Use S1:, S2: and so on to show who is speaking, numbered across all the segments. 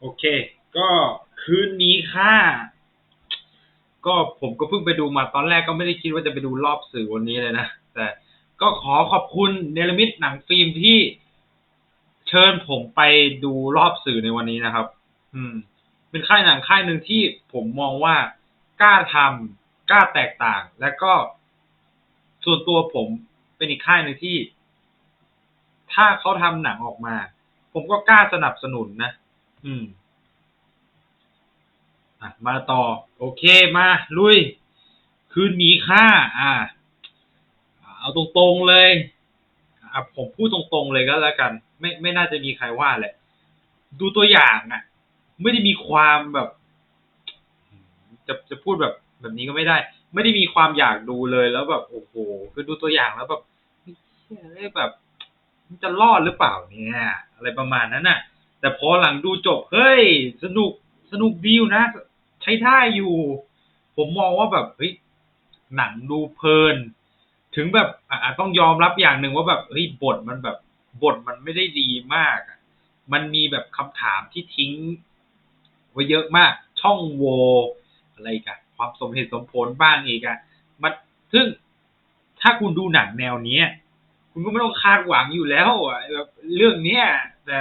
S1: โอเค ก็คืนนี้ค่ะ ก็ผมก็เพิ่งไปดูมาตอนแรกก็ไม่ได้คิดว่าจะไปดูรอบสื่อวันนี้เลยนะ แต่ก็ขอขอบคุณเนลมิตหนังฟิล์มที่เชิญผมไปดูรอบสื่อในวันนี้นะครับ อืม เป็นค่ายหนังค่ายหนึ่งที่ผมมองว่ากล้าทำกล้าแตกต่าง และก็ส่วนตัวผมเป็นอีกค่ายหนึ่งที่ ถ้าเขาทำหนังออกมา ผมก็กล้าสนับสนุนนะ อืมอะมาต่อ โอเคมา ลุย คืนหมีค่า อ่า เอาตรงๆเลยอะผมพูดตรงๆเลยก็แล้วกัน ไม่ไม่น่าจะมีใครว่าแหละ ดูตัวอย่างอะ ไม่ได้มีความแบบ จะจะพูดแบบแบบนี้ก็ไม่ได้ ไม่ได้มีความอยากดูเลยแล้วแบบโอ้โหคือดูตัวอย่างแล้วแบบเฮ้ยแบบ มันจะรอดหรือเปล่าเนี่ย อะไรประมาณนั้นน่ะ แต่พอหลังดูจบ เฮ้ย สนุกสนุกดีอยู่นะ ใช้ท่าอยู่ ผมมองว่าแบบเฮ้ยหนังดูเพลิน ถึงแบบอะต้องยอมรับอย่างหนึ่งว่าแบบเฮ้ยบทมันแบบบทมันไม่ได้ดีมากมันมีแบบคำถามที่ทิ้ง ไว้เยอะมาก ช่องโว่อะไรกันความสมเหตุสมผลบ้างอีกอะมันซึ่งถ้าคุณดูหนังแนวเนี้ย คุณก็ไม่ต้องคาดหวังอยู่แล้วอะแบบเรื่องเนี้ยแต่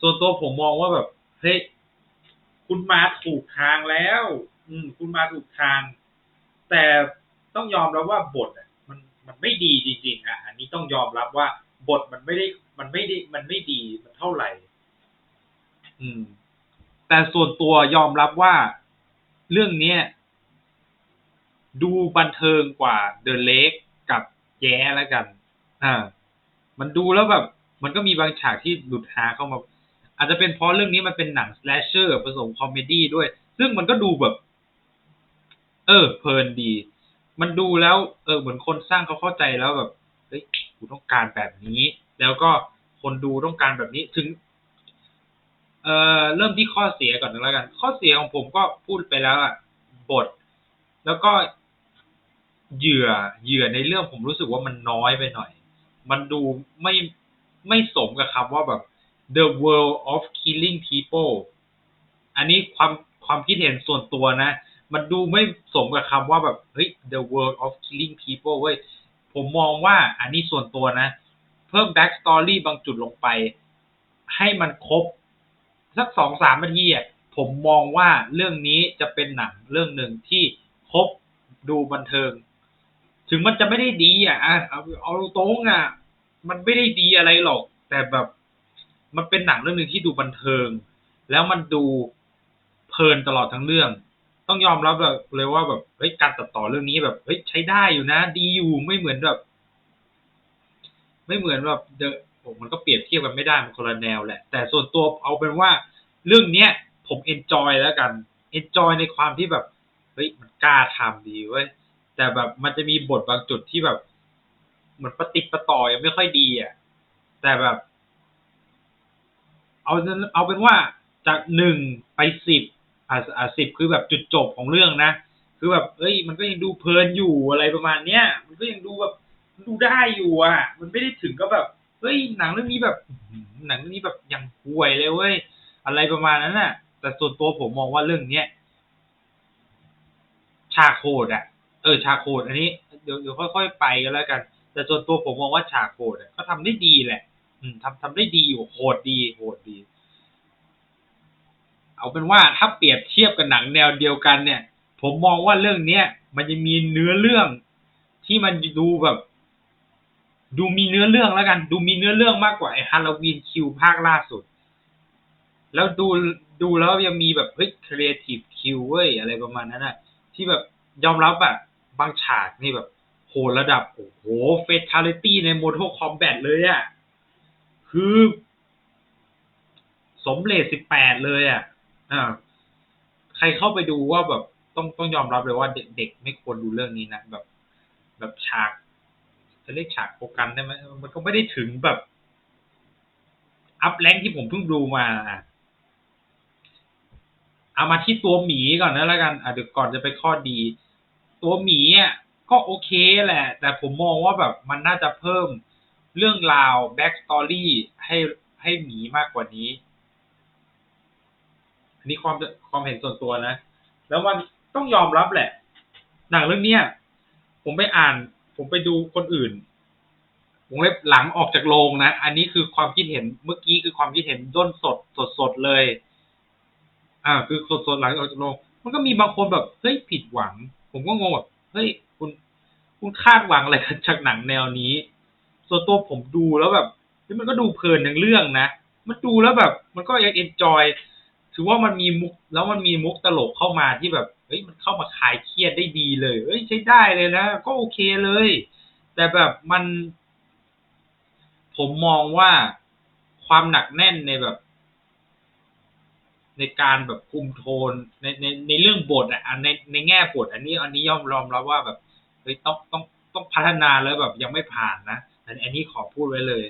S1: ส่วนตัวผมมองว่าแบบเฮ้ยคุณมาถูกทางแล้ว อืม คุณมาถูกทาง แต่ต้องยอมรับว่าบทอะ มันมันไม่ดีจริงๆอะอันนี้ต้องยอมรับว่าบทมันไม่ได้ มันไม่ได้มันไม่ดีมันเท่าไหร่ อืม แต่ส่วนตัวยอมรับว่าเรื่องเนี้ยดูบันเทิงกว่าเดอะเล็กกับแย้แล้วกัน อ่า มันดูแล้วแบบ มันก็มีบางฉากที่หลุดฮาเข้ามา อาจจะเป็นเพราะเรื่องนี้มันเป็นหนังสแลชเชอร์ผสมคอมเมดี้ด้วย ซึ่งมันก็ดูแบบ เออ เพลินดี มันดูแล้ว เออ เหมือนคนสร้างเขาเข้าใจแล้วแบบเฮ้ยกูต้องการแบบนี้ แล้วก็คนดูต้องการแบบนี้ถึง เอ่อเริ่มที่ข้อเสียก่อนแล้วกัน ข้อเสียของผมก็พูดไปแล้วอะบท แล้วก็เหยื่อเหยื่อในเรื่องผมรู้สึกว่ามันน้อยไปหน่อย มันดูไม่ไม่สมกับคำว่าแบบ the world of killing people อันนี้ความความคิดเห็นส่วนตัวนะ มันดูไม่สมกับคำว่าแบบเฮ้ย the world of killing people เว้ย ผมมองว่าอันนี้ส่วนตัวนะ เพิ่ม back story บางจุดลงไป ให้มันครบ สักสองสามนาทีอะผมมองว่าเรื่องนี้จะเป็นหนังเรื่องหนึ่งที่ครบดูบันเทิง ถึงมันจะไม่ได้ดีอะอะเอาเอาตรงอะ มันไม่ได้ดีอะไรหรอก แต่แบบ มันเป็นหนังเรื่องหนึ่งที่ดูบันเทิง แล้วมันดูเพลินตลอดทั้งเรื่อง ต้องยอมรับแบบเลยว่าแบบเฮ้ยการตัดต่อเรื่องนี้แบบเฮ้ยใช้ได้อยู่นะ ดีอยู่ไม่เหมือนแบบ ไม่เหมือนแบบเดอะผมมันก็เปรียบเทียบกันไม่ได้มันคนละแนวแหละ แต่ส่วนตัวเอาเป็นว่าเรื่องเนี้ย ผมเอนจอยแล้วกันเอนจอยในความที่แบบเฮ้ยมันกล้าทำดีเว้ยแต่แบบมันจะมีบทบางจุดที่แบบเหมือนประติประต่อยังไม่ค่อยดีอะแต่แบบ เอาเอาเป็นว่าจากหนึ่งไปสิบอ่าอ่าสิบคือแบบจุดจบของเรื่องนะ คือแบบเอ้ย มันก็ยังดูเพลินอยู่อะไรประมาณเนี้ย มันก็ยังดูแบบดูได้อยู่อะ มันไม่ได้ถึงก็แบบเฮ้ยหนังเรื่องนี้แบบหนังเรื่องนี้แบบอยังห่วยเลยเว้ยอะไรประมาณนั้นน่ะ แต่ส่วนตัวผมมองว่าเรื่องเนี้ยฉากโหดอะ เออฉากโหดอันนี้เดี๋ยวเดี๋ยวค่อยๆไปกันแล้วกัน แต่ส่วนตัวผมมองว่าฉากโหดอะก็ทำได้ดีแหละ ทำทำได้ดีอยู่โหดดีโหดดี เอาเป็นว่าถ้าเปรียบเทียบกับหนังแนวเดียวกันเนี่ย ผมมองว่าเรื่องเนี้ยมันจะมีเนื้อเรื่องที่มันดูแบบ ดูมีเนื้อเรื่องแล้วกัน ดูมีเนื้อเรื่องมากกว่าไอ้ฮาโลวีนคิวภาคล่าสุด แล้วดูดูแล้วยังมีแบบเฮ้ยครีเอทีฟคิวเว้ยอะไรประมาณนั้นน่ะที่แบบยอมรับแบบบางฉากนี่แบบโหระดับ โอ้โหเฟทาลิตี้ใน Mortal Kombat เลยอะ คือ สมเลทสิบแปดเลยอะอ่าใครเข้าไปดูว่าแบบต้องต้องยอมรับเลยว่าเด็กๆไม่ควรดูเรื่องนี้นะแบบ แบบฉากจะเรียกฉากโปรกันได้ไหมมันก็ไม่ได้ถึงแบบอัพแรงที่ผมเพิ่งดูมาเอามาที่ตัวหมีก่อนนะแล้วกันอะเดี๋ยวก่อนจะไปข้อดี ตัวหมีอะก็โอเคแหละ แต่ผมมองว่าแบบมันน่าจะเพิ่ม เรื่องราวแบ็กสตอรี่ให้ให้หมีมากกว่านี้อันนี้ความความเห็นส่วนตัวนะ แล้วมันต้องยอมรับแหละ หนังเรื่องเนี้ยผมไปอ่าน ผมไปดูคนอื่นวงเล็บหลังออกจากโรงนะ อันนี้คือความคิดเห็นเมื่อกี้คือความคิดเห็นด้นสดสดสดเลย อ่า คือสดสดหลังออกจากโรงมันก็มีบางคนแบบเฮ้ยผิดหวัง ผมก็งงแบบเฮ้ยคุณคุณคาดหวังอะไรกันจากหนังแนวนี้ ส่วนตัวผมดูแล้วแบบเฮ้ยมันก็ดูเพลินทั้งเรื่องนะ มันดูแล้วแบบ มันก็ยังเอนจอย ถือว่ามันมีมุกแล้วมันมีมุกตลกเข้ามาที่แบบเฮ้ยมันเข้ามาคลายเครียดได้ดีเลยเฮ้ยใช้ได้เลยนะ ก็โอเคเลย แต่แบบมัน ผมมองว่าความหนักแน่นในแบบ ในการแบบคุมโทนในในในเรื่องบทอะในในแง่บท อันนี้ อันนี้ยอมยอมรับว่าแบบเฮ้ยต้องต้องต้องพัฒนาแล้วแบบยังไม่ผ่านนะ อันอันนี้ขอพูดไว้เลย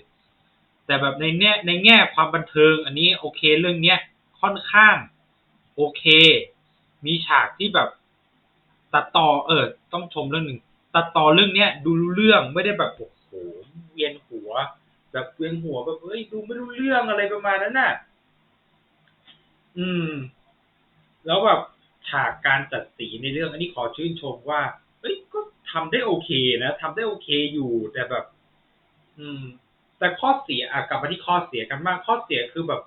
S1: แต่แบบในแง่ในแง่ความบันเทิง อันนี้โอเคเรื่องเนี้ยค่อนข้าง โอเค มีฉากที่แบบ ตัดต่อเออ ต้องชมเรื่องหนึ่งตัดต่อเรื่องเนี้ย ดูรู้เรื่องไม่ได้แบบโอ้โหเวียนหัว แบบเวียนหัวแบบเฮ้ยดูไม่รู้เรื่องอะไรประมาณนั้นน่ะ อืม แล้วแบบฉากการจัดสีในเรื่อง อันนี้ขอชื่นชมว่า เอ้ยก็ทำได้โอเคนะทำได้โอเคอยู่แต่แบบ อืม แต่ข้อเสียอะกลับมาที่ข้อเสียกันบ้างข้อเสียคือแบบ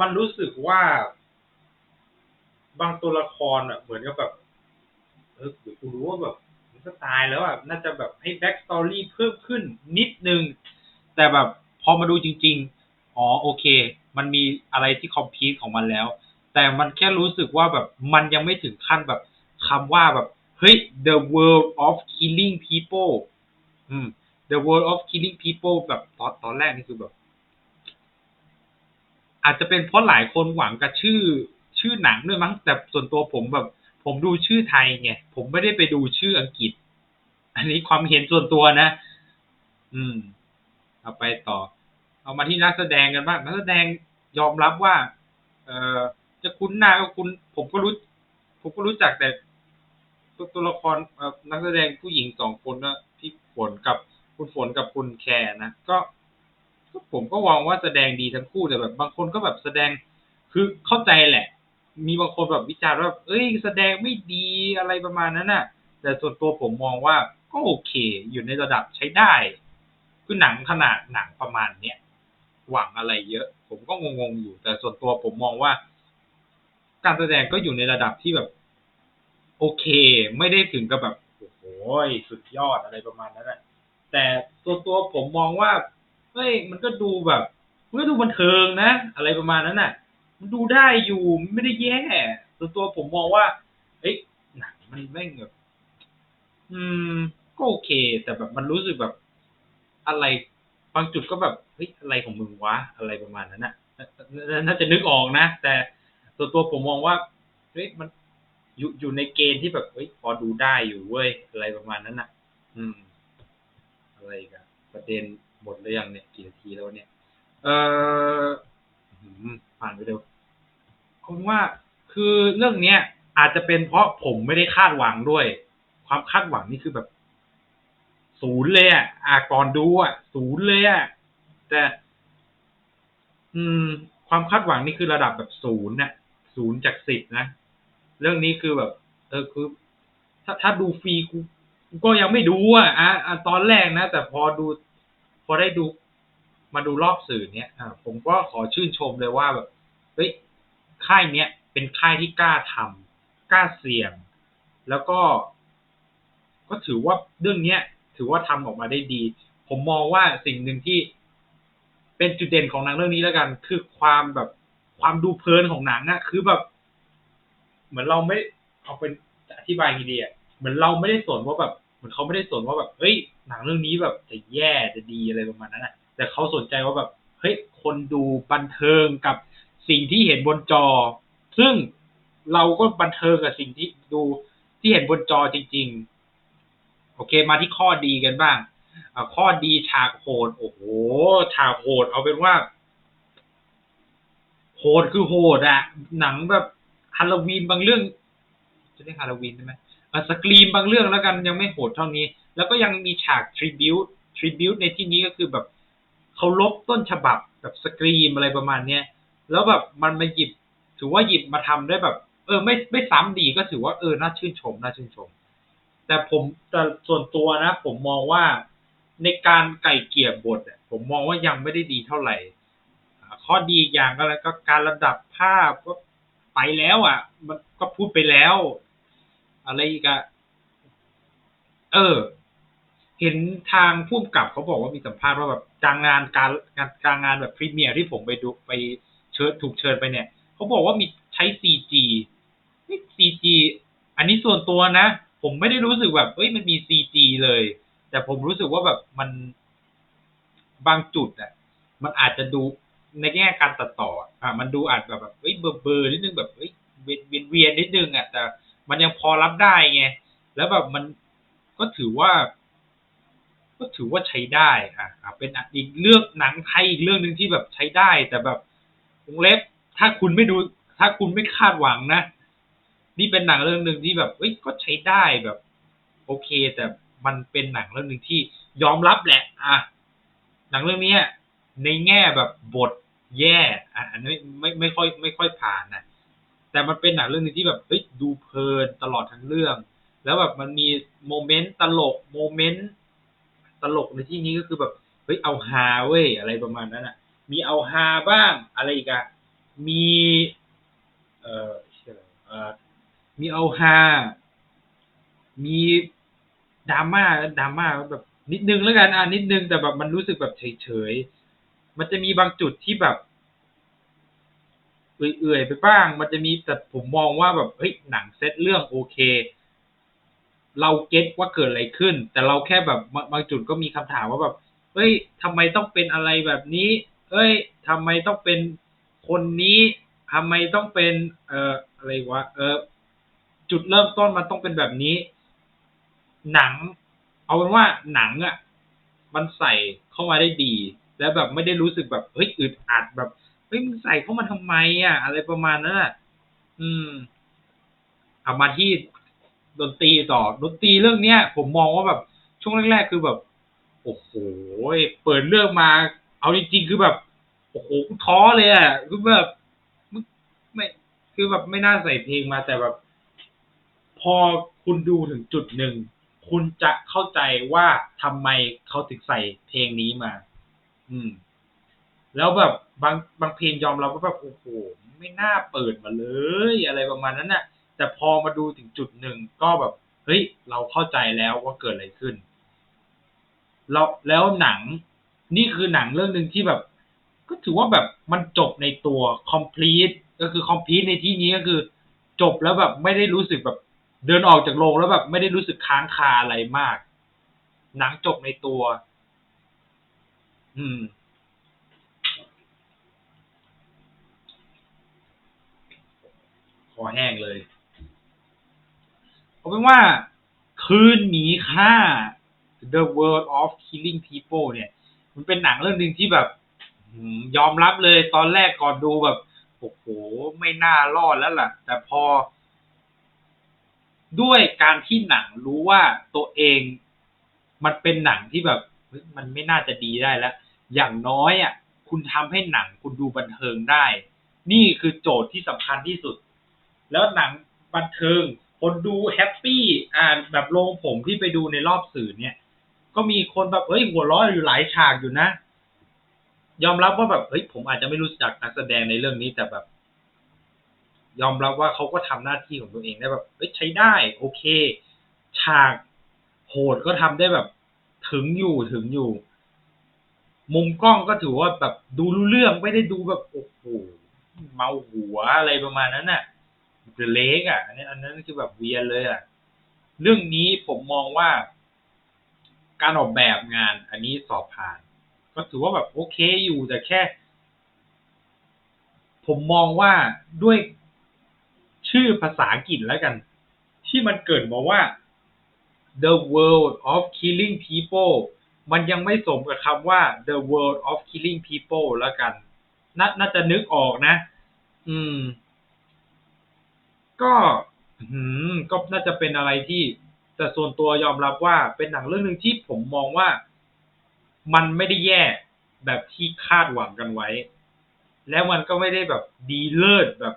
S1: มันรู้สึกว่า บางตัวละครอะ เหมือนกับแบบเออกูรู้ว่าแบบมันก็ตายแล้วอะน่าจะแบบให้แบ็กสตอรี่เพิ่มขึ้นนิดนึง แต่แบบพอมาดูจริง ๆ อ๋อโอเค มันมีอะไรที่คอมพีทของมันแล้ว แต่มันแค่รู้สึกว่าแบบมันยังไม่ถึงขั้นแบบคำว่าแบบเฮ้ย the world of killing people อืม the world of killing people แบบตอนตอนแรกนี่คือแบบ อาจจะเป็นเพราะหลายคนหวังกับชื่อชื่อหนังด้วยมั้ง แต่ส่วนตัวผมแบบ ผมดูชื่อไทยไงผมไม่ได้ไปดูชื่ออังกฤษ อันนี้ความเห็นส่วนตัวนะ อืม เอาไปต่อ เอามาที่นักแสดงกันบ้างนักแสดงยอมรับว่า เอ่อจะคุ้นหน้าก็คุ้นผมก็รู้ ผมก็รู้จักแต่ตัวตัวละครนักแสดงผู้หญิงสองคนนะพี่ฝนกับ คุณฝนกับคุณแคร์นะก็ก็ผมก็มองว่าแสดงดีทั้งคู่แต่แบบบางคนก็แบบแสดงคือเข้าใจแหละ มีบางคนแบบวิจารณ์ว่าเอ้ยแสดงไม่ดีอะไรประมาณนั้นน่ะ แต่ส่วนตัวผมมองว่าก็โอเค อยู่ในระดับใช้ได้คือหนังขนาดหนังประมาณเนี้ยหวังอะไรเยอะ ผมก็งงๆอยู่ แต่ส่วนตัวผมมองว่า การแสดงก็อยู่ในระดับที่แบบ โอเค ไม่ได้ถึงกับแบบโอ้โหสุดยอดอะไรประมาณนั้นแหละ แต่ตัวตัวผมมองว่าเฮ้ยมันก็ดูแบบมันก็ดูบันเทิงนะ อะไรประมาณนั้นน่ะ มันดูได้อยู่ไม่ได้แย่ตัวตัวผมมองว่าเอ้ยหนังมันแม่งแบบอืมก็โอเค แต่แบบมันรู้สึกแบบอะไรบางจุดก็แบบเฮ้ยอะไรของมึงวะอะไรประมาณนั้นน่ะน่าน่าจะนึกออกนะ แต่ตัวตัวผมมองว่าเฮ้ยมันอยู่อยู่ในเกณฑ์ที่แบบเฮ้ยพอดูได้อยู่เว้ยอะไรประมาณนั้นน่ะ อืม อะไรกันประเด็นหมดหรือยังเนี่ยกี่นาทีแล้วเนี่ย เอออื้อหือผ่านไปเร็วผมว่าคือเรื่องเนี้ย อาจจะเป็นเพราะผมไม่ได้คาดหวังด้วย ความคาดหวังนี่คือแบบ ศูนย์เลยอะอะก่อนดูอะ ศูนย์เลยอะแต่อืม ความคาดหวังนี่คือระดับแบบศูนย์น่ะศูนย์จากสิบนะ เรื่องนี้คือแบบ เออคือ ถ้าถ้าดูฟรีกู ก็ยังไม่ดูอะอะตอนแรกนะ แต่พอดู พอได้ดู มาดูรอบสื่อเนี้ยอ่าผมก็ขอชื่นชมเลยว่าแบบเฮ้ยค่ายเนี้ยเป็นค่ายที่กล้าทำกล้าเสี่ยง แล้วก็ ก็ถือว่าเรื่องเนี้ย ถือว่าทำออกมาได้ดี ผมมองว่าสิ่งหนึ่งที่เป็นจุดเด่นของหนังเรื่องนี้แล้วกัน คือความแบบความดูเพลินของหนังอะคือแบบ เหมือนเราไม่เอาเป็นจะอธิบายยังไงดีอะ เหมือนเราไม่ได้สนว่าแบบเหมือนเขาไม่ได้สนว่าแบบเฮ้ยหนังเรื่องนี้แบบจะแย่จะดีอะไรประมาณนั้นอะแต่เขาสนใจว่าแบบเฮ้ยคนดูบันเทิงกับสิ่งที่เห็นบนจอ ซึ่งเราก็บันเทิงกับสิ่งที่ดูที่เห็นบนจอจริง ๆ โอเค มาที่ข้อดีกันบ้างอข้อดีฉากโหดโอ้โหฉากโหดเอาเป็นว่า โหดคือโหดอะหนังแบบฮาโลวีนบางเรื่องจะเรียกฮาโลวีนได้ไหม อสกรีมบางเรื่องแล้วกันยังไม่โหดเท่านี้ แล้วก็ยังมีฉากทริบิวต์ทริบิวต์ในที่นี้ก็คือแบบเคารพต้นฉบับแบบสกรีมอะไรประมาณเนี้ยแล้วแบบมันมาหยิบ ถือว่าหยิบมาทำได้แบบ เออ ไม่ไม่ซ้ำดีก็ถือว่าเออน่าชื่นชมน่าชื่นชม แต่ผมแต่ส่วนตัวนะ ผมมองว่าในการไก่เกลี่ยบทะผมมองว่ายังไม่ได้ดีเท่าไหร่ ข้อดีอีกอย่างก็แล้วก็การระดับภาพก็ไปแล้วอะ มันก็พูดไปแล้ว อะไรอีกอะเออ เห็นทางผู้กำกับเขาบอกว่ามีสัมภาษณ์ว่าแบบกลางงานการงานกลางงานแบบพรีเมียร์ที่ผมไปดูไปเชิญถูกเชิญไปเนี่ยเขาบอกว่ามีใช้ CG เฮ้ย CG อันนี้ส่วนตัวนะ ผมไม่ได้รู้สึกแบบเอ้ยมันมี CG เลย แต่ผมรู้สึกว่าแบบมันบางจุดอะ มันอาจจะดูในแง่การตัดต่ออะอะ มันดูอาจแบบแบบเฮ้ยเบอร์เบอร์นิดนึงแบบเฮ้ยเวียนเวียนเวียนนิดนึงอะแต่ มันยังพอรับได้ไง แล้วแบบมันก็ถือว่า ก็ถือว่าใช้ได้อะเป็นอีกเรื่องหนังไทยอีกเรื่องหนึ่งที่แบบใช้ได้ แต่แบบวงเล็บถ้าคุณไม่ดู ถ้าคุณไม่คาดหวังนะนี่เป็นหนังเรื่องหนึ่งที่แบบเอ้ยก็ใช้ได้แบบ โอเค แต่มันเป็นหนังเรื่องหนึ่งที่ยอมรับแหละ อะหนังเรื่องเนี้ยในแง่แบบบทแย่ อะอันนี้ไม่ไม่ค่อยไม่ค่อยผ่านนะ แต่มันเป็นหนังเรื่องหนึงที่แบบเฮ้ยดูเพลินตลอดทั้งเรื่อง แล้วแบบมันมีโมเมนต์ตลกโมเมนต์ตลกในที่นี้ก็คือแบบเฮ้ยเอาฮาเว้ยอะไรประมาณนั้นอะ มีเอาฮาบ้างอะไรอีกอะมีเอ่อชื่ออะไรเอ่อมีเอาฮามีดราม่าดราม่าแบบนิดนึงแล้วกันอะนิดนึงแต่แบบมันรู้สึกแบบเฉยๆมันจะมีบางจุดที่แบบ เอื่อยๆไปบ้าง มันจะมีแต่ผมมองว่าแบบเฮ้ยหนังเซตเรื่องโอเค เราเก็ตว่าเกิดอะไรขึ้น แต่เราแค่แบบบางจุดก็มีคำถามว่าแบบเฮ้ยทำไมต้องเป็นอะไรแบบนี้เฮ้ยทำไมต้องเป็นคนนี้ทำไมต้องเป็น เอ่ออะไรวะเออจุดเริ่มต้นมันต้องเป็นแบบนี้ หนัง เอาเป็นว่าหนังอะมันใส่เข้ามาได้ดี แล้วแบบไม่ได้รู้สึกแบบเฮ้ยอึดอัดแบบ เฮ้ยมึงใส่เข้ามาทำไมอะ อะไรประมาณนั้นอะ อืมเอามาที่ดนตรีต่อดนตรีเรื่องเนี้ย ผมมองว่าแบบช่วงแรกๆคือแบบ โอ้โหเปิดเรื่องมา เอาจริงๆคือแบบโอ้โหท้อเลยอะคือแบบไม่คือแบบไม่น่าใส่เพลงมาแต่แบบ พอคุณดูถึงจุดหนึ่งคุณจะเข้าใจว่าทำไมเขาถึงใส่เพลงนี้มา อืม แล้วแบบบางบางเพลงยอมรับว่าแบบโอ้โหไม่น่าเปิดมาเลยอะไรประมาณนั้นน่ะ แต่พอมาดูถึงจุดหนึ่งก็แบบ เฮ้ย เราเข้าใจแล้วว่าเกิดอะไรขึ้นแล้วแล้วหนังนี่คือหนังเรื่องหนึ่งที่แบบ ก็ถือว่าแบบมันจบในตัว complete ก็คือ complete ในที่นี้ก็คือ จบแล้วแบบไม่ได้รู้สึกแบบ เดินออกจากโรงแล้วแบบไม่ได้รู้สึกค้างคาอะไรมาก หนังจบในตัว อืม อแห้งเลยเอาเป็นว่าคืนหมีค่า The World of Killing People เนี่ย มันเป็นหนังเรื่องหนึ่งที่แบบยอมรับเลยตอนแรกก่อนดูแบบโอ้โหไม่น่ารอดแล้วล่ะ แต่พอ ด้วยการที่หนังรู้ว่าตัวเอง มันเป็นหนังที่แบบมันไม่น่าจะดีได้แล้ว อย่างน้อยอะ คุณทำให้หนังคุณดูบันเทิงได้ นี่คือโจทย์ที่สำคัญที่สุด แล้วหนังบันเทิง คนดูแฮปปี้อ่าแบบโรงผมที่ไปดูในรอบสื่อเนี่ย ก็มีคนแบบเฮ้ยหัวเร้ออยู่หลายฉากอยู่นะ ยอมรับว่าแบบเฮ้ยผมอาจจะไม่รู้จักนักแสดงในเรื่องนี้แต่แบบ ยอมรับว่าเขาก็ทำหน้าที่ของตัวเองได้แบบเฮ้ยใช้ได้ โอเค ฉากโหดก็ทำได้แบบถึงอยู่ถึงอยู่ มุมกล้องก็ถือว่าแบบดูรู้เรื่องไม่ได้ดูแบบโอ้โหเมาหัวอะไรประมาณนั้นน่ะ เดเล็กอะอันนี้อันนั้นคือแบบเวียนเลยอะเรื่องนี้ผมมองว่าการออกแบบงานอันนี้สอบผ่าน ก็ถือว่าแบบโอเคอยู่แต่แค่ ผมมองว่าด้วยชื่อภาษาอังกฤษแล้วกัน ที่มันเกิดมาว่า The World of Killing People มันยังไม่สมกับคำว่า The World of Killing People แล้วกันนน่าจะนึกออกนะ อืม ก็หืมก็น่าจะเป็นอะไรที่ แต่ส่วนตัวยอมรับว่าเป็นหนังเรื่องหนึ่งที่ผมมองว่า มันไม่ได้แย่แบบที่คาดหวังกันไว้ แล้วมันก็ไม่ได้แบบดีเลิศแบบ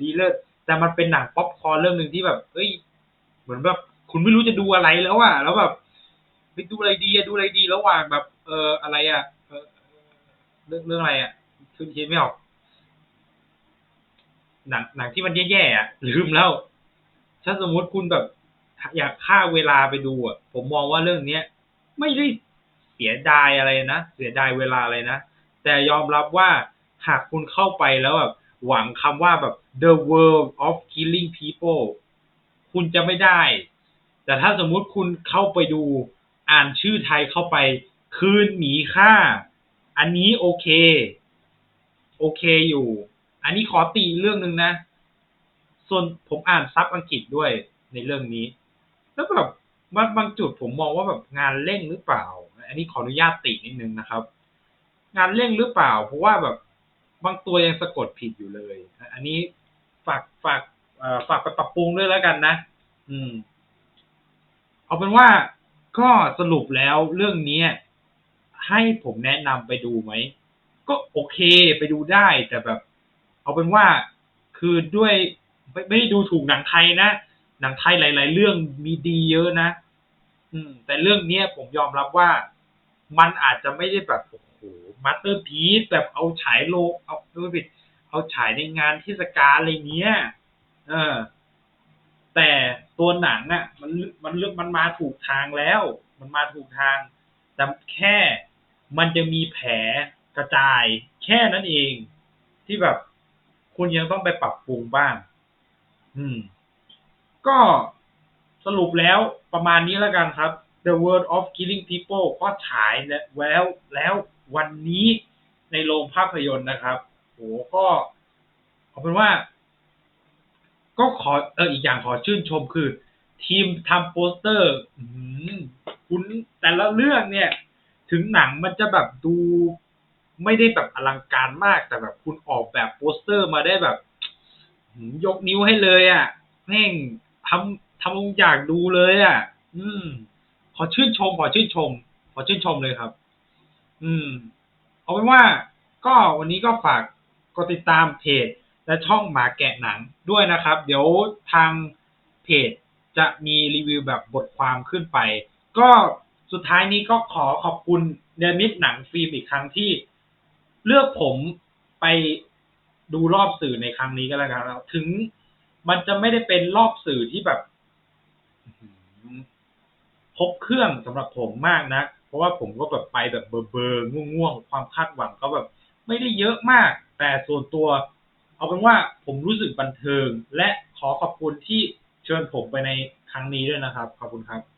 S1: ดีเลิศแต่มันเป็นหนังป๊อปคอร์นเรื่องหนึ่งที่แบบเอ้ย เหมือนแบบคุณไม่รู้จะดูอะไรแล้วอะแล้วแบบไปดูอะไรดีอะดูอะไรดีระหว่างแบบ เอออะไรอะเออเรื่องเรื่องอะไรอะคือคิดไม่ออก หนังหนังที่มันแย่ๆอะลืมแล้ว ถ้าสมมุติคุณแบบอยากฆ่าเวลาไปดูอะ ผมมองว่าเรื่องเนี้ย ไม่ได้เสียดายอะไรนะ เสียดายเวลาอะไรนะ แต่ยอมรับว่าหากคุณเข้าไปแล้วแบบหวังคำว่าแบบ the world of killing people คุณจะไม่ได้ แต่ถ้าสมมุติคุณเข้าไปดูอ่านชื่อไทยเข้าไป คืนหมีค่า อันนี้โอเค โอเคอยู่ อันนี้ขอตีเรื่องหนึ่งนะ ส่วนผมอ่านซับอังกฤษด้วยในเรื่องนี้ แล้วแบบบางบางจุดผมมองว่าแบบงานเร่งหรือเปล่า อันนี้ขออนุญาตตินิดนึงนะครับ งานเร่งหรือเปล่า เพราะว่าแบบบางตัวยังสะกดผิดอยู่เลย อันนี้ฝากฝากฝากไปปรับปรุงด้วยแล้วกันนะ อืม เอาเป็นว่าก็สรุปแล้วเรื่องนี้ให้ผมแนะนำไปดูไหม ก็โอเคไปดูได้แต่แบบ เอาเป็นว่าคือด้วยไม่ไม่ได้ดูถูกหนังไทยนะ หนังไทยหลาย ๆ เรื่องมีดีเยอะนะ อืม แต่เรื่องเนี้ยผมยอมรับว่ามันอาจจะไม่ได้แบบโอ้โหมาสเตอร์พีซแบบเอาฉายโลเอาไม่ผิดเอาฉายในงานเทศกาลอะไรเงี้ย เออ แต่ตัวหนังอะ มันมันเลือกมันมาถูกทางแล้ว มันมาถูกทางแต่แค่มันจะมีแผลกระจายแค่นั้นเองที่แบบ คุณยังต้องไปปรับปรุงบ้าง อืม ก็สรุปแล้วประมาณนี้แล้วกันครับ The World of Killing People ก็ฉายแล้วแล้ววันนี้ในโรงภาพยนตร์นะครับโหก็เอาเป็นว่า ก็ขอเอออีกอย่างขอชื่นชมคือ ทีมทำโปสเตอร์อืมคุณแต่ละเรื่องเนี่ย ถึงหนังมันจะแบบดู ไม่ได้แบบอลังการมากแต่แบบคุณออกแบบโปสเตอร์มาได้แบบยกนิ้วให้เลยอะ่ะแม่งทำทำอยากดูเลยอะ่ะ อืม ขอชื่นชม ขอชื่นชม ขอชื่นชมเลยครับ อืม เอาเป็นว่า ก็วันนี้ก็ฝากกดติดตามเพจและช่องหมาแกะหนังด้วยนะครับ เดี๋ยวทางเพจจะมีรีวิวแบบบทความขึ้นไป ก็สุดท้ายนี้ก็ขอขอบคุณเดมิดหนังฟิล์มอีกครั้งที่ เลือกผมไปดูรอบสื่อในครั้งนี้ก็แล้วกันถึงมันจะไม่ได้เป็นรอบสื่อที่แบบครบเครื่องสำหรับผมมากนะเพราะว่าผมก็แบบไปแบบเบอร์เบอร์ง่วงๆความคาดหวังก็แบบ ไม่ได้เยอะมาก แต่ส่วนตัว เอาเป็นว่าผมรู้สึกบันเทิง และขอขอบคุณที่เชิญผมไปในครั้งนี้ด้วยนะครับ ขอบคุณครับ